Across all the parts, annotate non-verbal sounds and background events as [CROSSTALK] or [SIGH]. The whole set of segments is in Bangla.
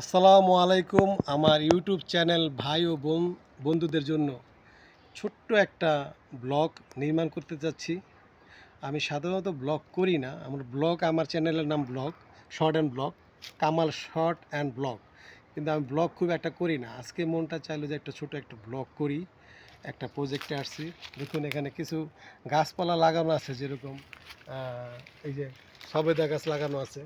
আসসালামু আলাইকুম আমার ইউটিউব চ্যানেল ভাই ও বোন, বন্ধুদের জন্য। ছোট্ট একটা ব্লগ নির্মাণ করতে যাচ্ছি। আমি সাধারণত ব্লগ করি না। আমার ব্লগ, আমার চ্যানেলের নাম vlog, short and vlog, Kamal short and vlog. কিন্তু আমি ব্লগ খুব একটা করি না। আজকে মনটা চাইলো যে একটা ছোট একটা ব্লগ করি, একটা প্রজেক্টে আসছি। দেখুন, এখানে কিছু গাছপালা লাগানো আছে যেরকম এই যে সবেদা গাছ লাগানো আছে।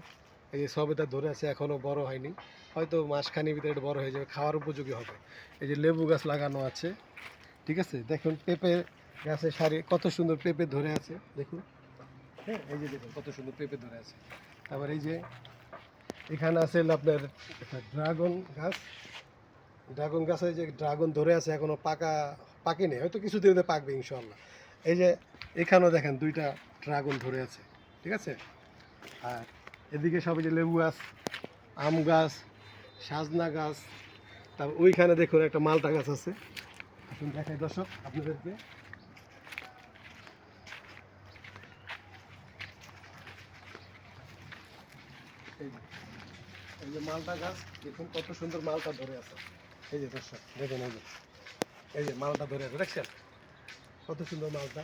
এই যে সবেদা ধরে আছে এখনও বড় হয়নি। হয়তো মাসখানির ভিতরে এটা বড় হয়ে যাবে, খাওয়ার উপযোগী হবে। এই যে লেবু গাছ লাগানো আছে, ঠিক আছে? দেখুন, পেঁপে গাছের সারি, কত সুন্দর পেঁপে ধরে আছে, দেখুন। হ্যাঁ এই যে দেখুন, কত সুন্দর পেঁপে ধরে আছে। তারপর এই যে এখানে আছে আপনার ড্রাগন গাছ। ড্রাগন গাছে যে ড্রাগন ধরে আছে, এখনও পাকা পাকেনি হয়তো কিছুদিন মধ্যে পাকবে ইনশাল্লাহ এই যে এখানেও দেখেন দুইটা ড্রাগন ধরে আছে, ঠিক আছে? আর এদিকে সব যে লেবু গাছ, আম গাছ, সাজনা গাছ, তারপর ওইখানে দেখুন একটা মালটা গাছ আছে। আসুন দেখাই দর্শক আপনাদেরকে। এই যে- মালটা গাছ, দেখুন কত সুন্দর মালটা ধরে আছে। এই যে দর্শক, দেখুন এই যে এই যে মালটা ধরে আছে, দেখছেন? কত সুন্দর মালটা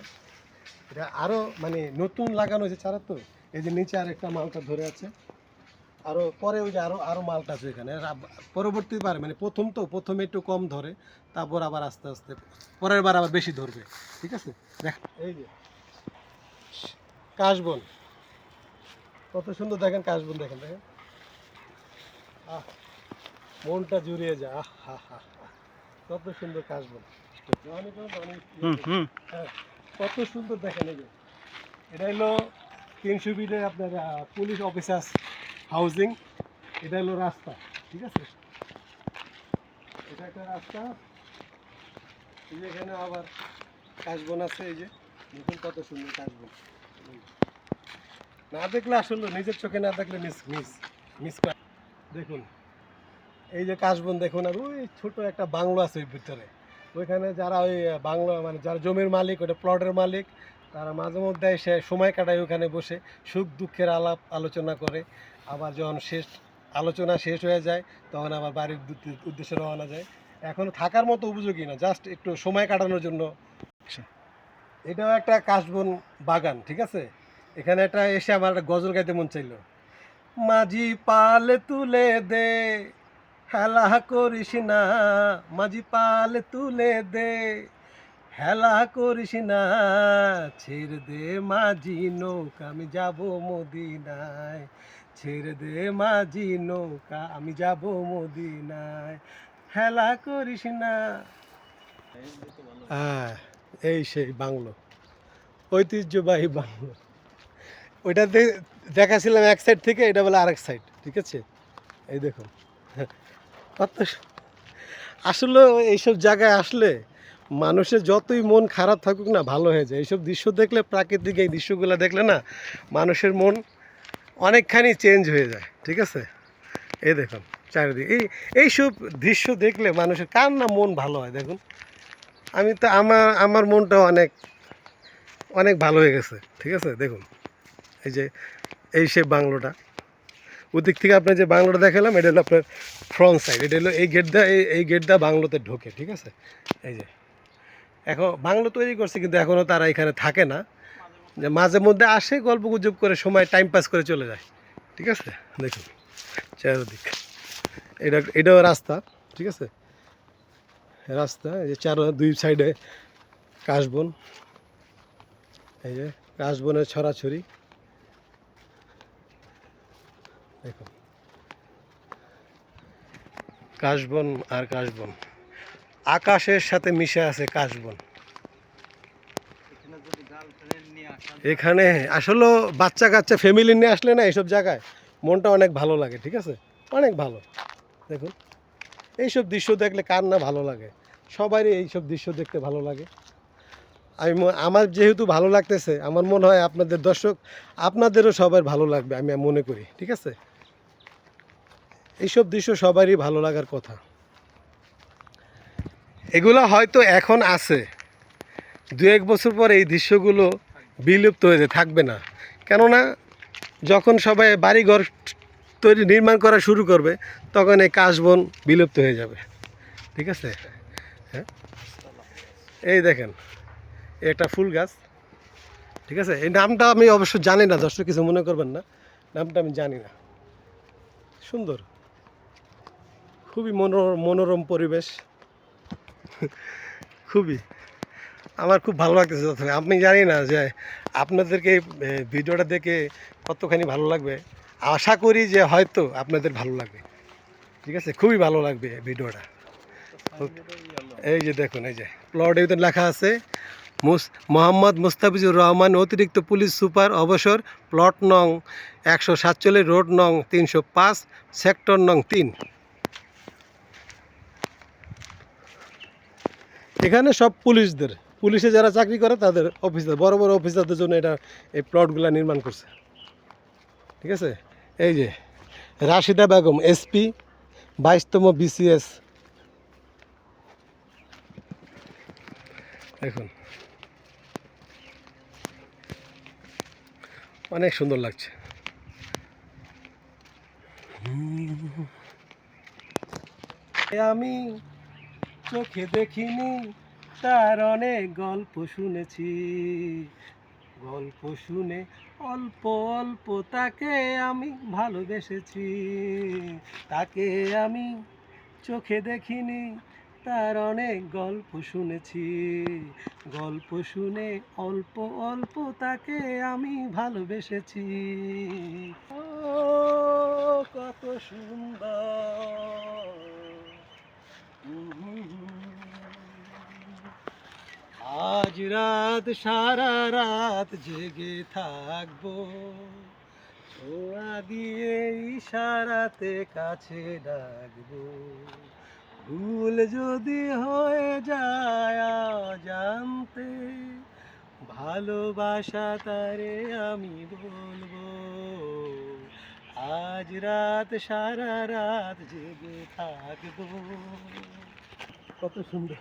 এটা আরও মানে নতুন লাগানো হয়েছে, চারা তো? এই যে নিচে আর একটা মালটা ধরে আছে। আরও পরে ওই যে আরও আরও মালটা আছে এখানে। রা- পরবর্তী বার মানে প্রথম তো প্রথমে একটু কম ধরে তারপর আবার আস্তে আস্তে পরের বার আবার বেশি ধরবে। ঠিক আছে? দেখ। এই যে। কাশবন। কত সুন্দর দেখেন কাশবন দেখেন দেখেন। আহ মনটা জুড়িয়ে যায়। আহ হা হা হা। কত সুন্দর কাশবন। হ্যাঁ, কত সুন্দর দেখেন এই যে। এটা হলো তিনশো ফিটের আপনার পুলিশ অফিসার্স হাউজিং এটা হলো রাস্তা, ঠিক আছে? এটা একটা রাস্তা, এই যে এখানে আবার কাশবন আছে, এই যে, দেখুন কত সুন্দর কাশবন। না দেখলে আসলে নিজের চোখে না দেখলে মিস মিস মিস দেখুন, এই যে কাশবন দেখুন, আর ওই ছোট একটা বাংলো আছে ওই ভিতরে। ওইখানে যারা ওই বাংলা মানে যারা জমির মালিক, ওটা প্লটের মালিক তারা মাঝে মধ্যে এসে সময় কাটায় ওখানে বসে, সুখ দুঃখের আলাপ আলোচনা করে। আবার যখন শেষ, আলোচনা শেষ হয়ে যায়, তখন আবার বাড়ির উদ্দে- উদ্দেশ্যে রওনা যায়। এখন থাকার মতো উপযোগী না জাস্ট একটু সময় কাটানোর জন্য। এটাও একটা কাশবন বাগান, ঠিক আছে? এখানে একটা এসে আমার একটা গজল গাইতে মন চাইলো। মাঝি পালে তুলে দে হেলা করিস না, মাঝি পালে তুলে দে। হেলা করিস না, ছেড়ে দে মাঝি নৌকা, আমি যাব মদিনায়। ছেড়ে দে মাঝি নৌকা, আমি যাব মদিনায়। হেলা করিস না। হ্যাঁ এই সেই বাংলো, ঐতিহ্যবাহী বাংলো। ওইটাতে দেখাছিলাম এক সাইড থেকে, এটা বলে আরেক সাইড ঠিক আছে? এই দেখুন। কত আসলে এইসব জায়গায় আসলে মানুষের যতই মন খারাপ থাকুক না, ভালো হয়ে যায়। এইসব দৃশ্য দেখলে, প্রাকৃতিক এই দৃশ্যগুলো দেখলে না, মানুষের মন অনেকখানি চেঞ্জ হয়ে যায়। ঠিক আছে? এই দেখুন, চারিদিকে। এই, এইসব দৃশ্য দেখলে মানুষের কার না মন ভালো হয় দেখুন? আমি তো আমার আমার মনটা অনেক অনেক ভালো হয়ে গেছে। ঠিক আছে? দেখুন, এই যে, এই সে বাংলোটা। ওদিক থেকে আপনার যে বাংলোটা দেখালাম, এটা হলো আপনার ফ্রন্ট সাইড এটা হলো এই গেট এই এই গেট দা বাংলোতে ঢোকে। ঠিক আছে? এই যে এখন বাংলো তৈরি করছে, কিন্তু এখনও তারা এখানে থাকে না। যে মাঝে মধ্যে আসে, গল্প গুজব করে, সময় টাইম পাস করে চলে যায়। ঠিক আছে? দেখুন, চারদিক। এটা, এটাও রাস্তা, ঠিক আছে? রাস্তা, এই যে চার, দুই সাইডে কাশবন। এই যে কাশবনের ছড়াছড়ি। দেখুন। কাশবন আর কাশবন। আকাশের সাথে মিশে আছে কাশবন। এখানে আসলে বাচ্চা কাচ্চা ফ্যামিলি নিয়ে আসলে না এইসব জায়গায় মনটা অনেক ভালো লাগে, ঠিক আছে? অনেক ভালো। দেখুন, এইসব দৃশ্য দেখলে কার না ভালো লাগে? সবারই এইসব দৃশ্য দেখতে ভালো লাগে। আমি আমার যেহেতু ভালো লাগতেছে, আমার মনে হয় আপনাদের দর্শক, আপনাদেরও সবার ভালো লাগবে, আমি মনে করি, ঠিক আছে? এইসব দৃশ্য সবারই ভালো লাগার কথা। এগুলো হয়তো এখন আছে। দু এক বছর পর এই দৃশ্যগুলো বিলুপ্ত হয়ে যায়, থাকবে না। কেননা যখন সবাই বাড়িঘর তৈরি নির্মাণ করা শুরু করবে তখন এই কাশবন বিলুপ্ত হয়ে যাবে। ঠিক আছে? হ্যাঁ? এই দেখেন এটা ফুল গাছ। ঠিক আছে? এই নামটা আমি অবশ্য জানি না দর্শক কিছু মনে করবেন না। নামটা আমি জানি না। সুন্দর। খুবই মনোরম মনোরম পরিবেশ। [LAUGHS] খুবই। আমার খুব ভালো লাগতেছে তথাপি আমি জানি না যে আপনাদেরকে ভিডিওটা দেখে কতখানি ভালো লাগবে। আশা করি যে হয়তো আপনাদের ভালো লাগবে। ঠিক আছে? খুবই ভালো লাগবে ভিডিওটা। এই যে দেখুন, এই যে প্লটে ভিতরে লেখা আছে, মুস, মোহাম্মদ মুস্তাফিজুর রহমান অতিরিক্ত পুলিশ সুপার অবসর, প্লট নং একশো সাতচল্লিশ, রোড নং তিনশো পাঁচ, সেক্টর নং তিন। এখানে সব পুলিশদের। পুলিশে যারা চাকরি করে, তাদের অফিসার বড় বড় অফিসারদের জন্য এটা, এই প্লটগুলো নির্মাণ করছে। ঠিক আছে? এই যে, রাশিদা বেগম এসপি বাইশতম বিসিএস দেখুন। অনেক সুন্দর লাগছে। আমি চোখে দেখিনি তার অনেক গল্প শুনেছি। গল্প শুনে অল্প অল্প তাকে আমি ভালোবেসেছি। তাকে আমি চোখে দেখিনি, তার অনেক গল্প শুনেছি। গল্প শুনে অল্প অল্প তাকে আমি ভালোবেসেছি। ও, কত সুন্দর। আজ রাত, সারা রাত জেগে থাকব। ছোঁয়া দিয়ে ইশারাতে কাছে ডাকবো। ভুল যদি হয়ে যায় জানতে ভালোবাসা তারে আমি বলব। আজ রাত, সারা রাত জেগে থাকব। কত সুন্দর।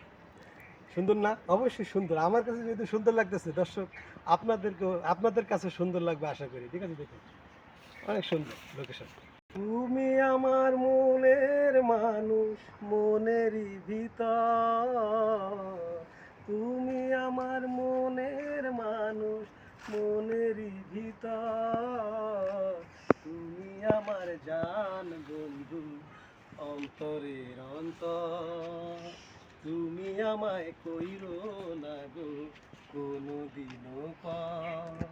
সুন্দর না? অবশ্যই সুন্দর। আমার কাছে যেহেতু সুন্দর লাগতেছে, দর্শক, আপনাদেরকেও, আপনাদের কাছে সুন্দর লাগবে আশা করি। ঠিক আছে, দেখুন। অনেক সুন্দর লোকেশন তুমি আমার মনের মানুষ, মনেরই ভিতর। তুমি আমার মনের মানুষ, মনেরই ভিতর। তুমি আমার জান বন্ধু, অন্তরের অন্তর। আমায় কইরো না গো, কোনোদিনও পর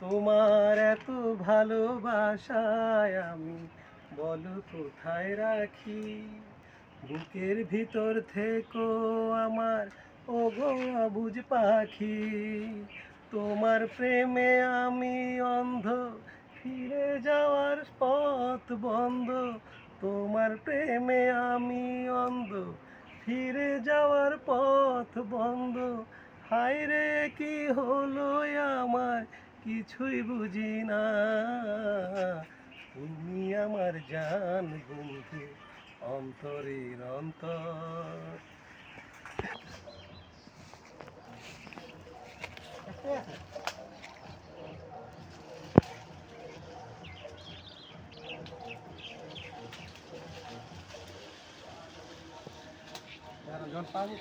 তোমার এত ভালোবাসায় আমি বলো কোথায় রাখি? বুকের ভিতর থেকো আমার ও গো অবুঝ পাখি। তোমার প্রেমে আমি অন্ধ, ফিরে যাওয়ার পথ বন্ধ। তোমার প্রেমে আমি অন্ধ ফিরে যাওয়ার পথ বন্ধ। হায় রে, কি হলো আমার কিছুই বুঝি না। তুমি আমার জান বন্ধু, অন্তরের অন্তর। জন পাবো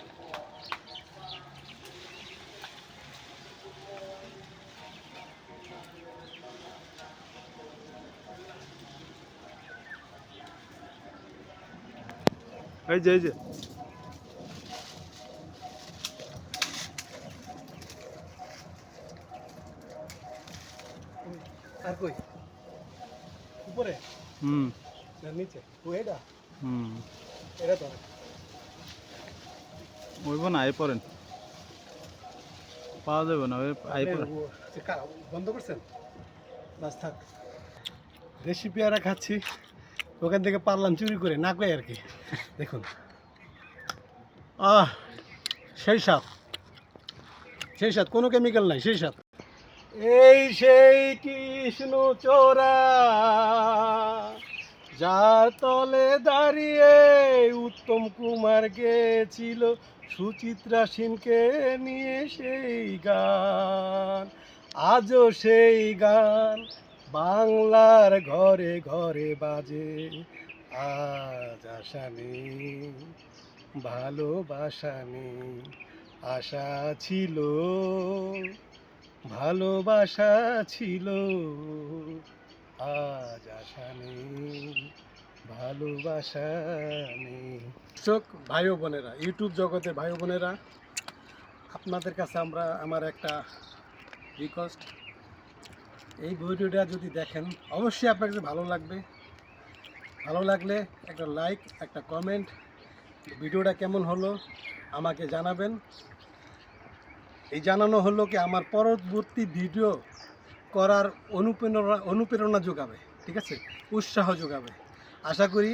এই যে এই যে আর কই উপরে হুম না নিচে ও এটা হুম এটা তো ওইব না, আই পড়েন। পাওয়া যাবে না আই বন্ধ করছেন? বাস থাক। দেশি পেয়ারা খাচ্ছি, ওখান থেকে পারলাম, চুরি করে, না কই আর কি। দেখুন। আহ, সেই সাপ সেই সাপ কোনো কেমিক্যাল নাই, সেই সাপ এই সেই কৃষ্ণ চোরা, যার তলে দাঁড়িয়ে উত্তম কুমার গেছিল সুচিত্রা সিনকে নিয়ে সেই গান, আজও সেই গান বাংলার ঘরে ঘরে বাজে। আজ আশা নেই, ভালোবাসা নেই, আশা ছিল, ভালোবাসা ছিল আজ আশা নেই ভালোবাসা নেই ভাই বোনেরা, ইউটিউব জগতে ভাই বোনেরা, আপনাদের কাছে আমরা আমার একটা রিকোয়েস্ট এই ভিডিওটা যদি দেখেন, অবশ্যই আপনার কাছে ভালো লাগবে। ভালো লাগলে একটা লাইক একটা কমেন্ট ভিডিওটা কেমন হলো, আমাকে জানাবেন। এই জানানো হলো কি আমার পরবর্তী ভিডিও করার অনুপ্রেরণা অনুপ্রেরণা যোগাবে, ঠিক আছে? উৎসাহ যোগাবে। আশা করি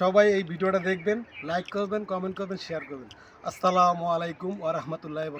সবাই এই ভিডিওটা দেখবেন লাইক করবেন কমেন্ট করবেন শেয়ার করবেন। আসসালামু আলাইকুম ওয়া রাহমাতুল্লাহি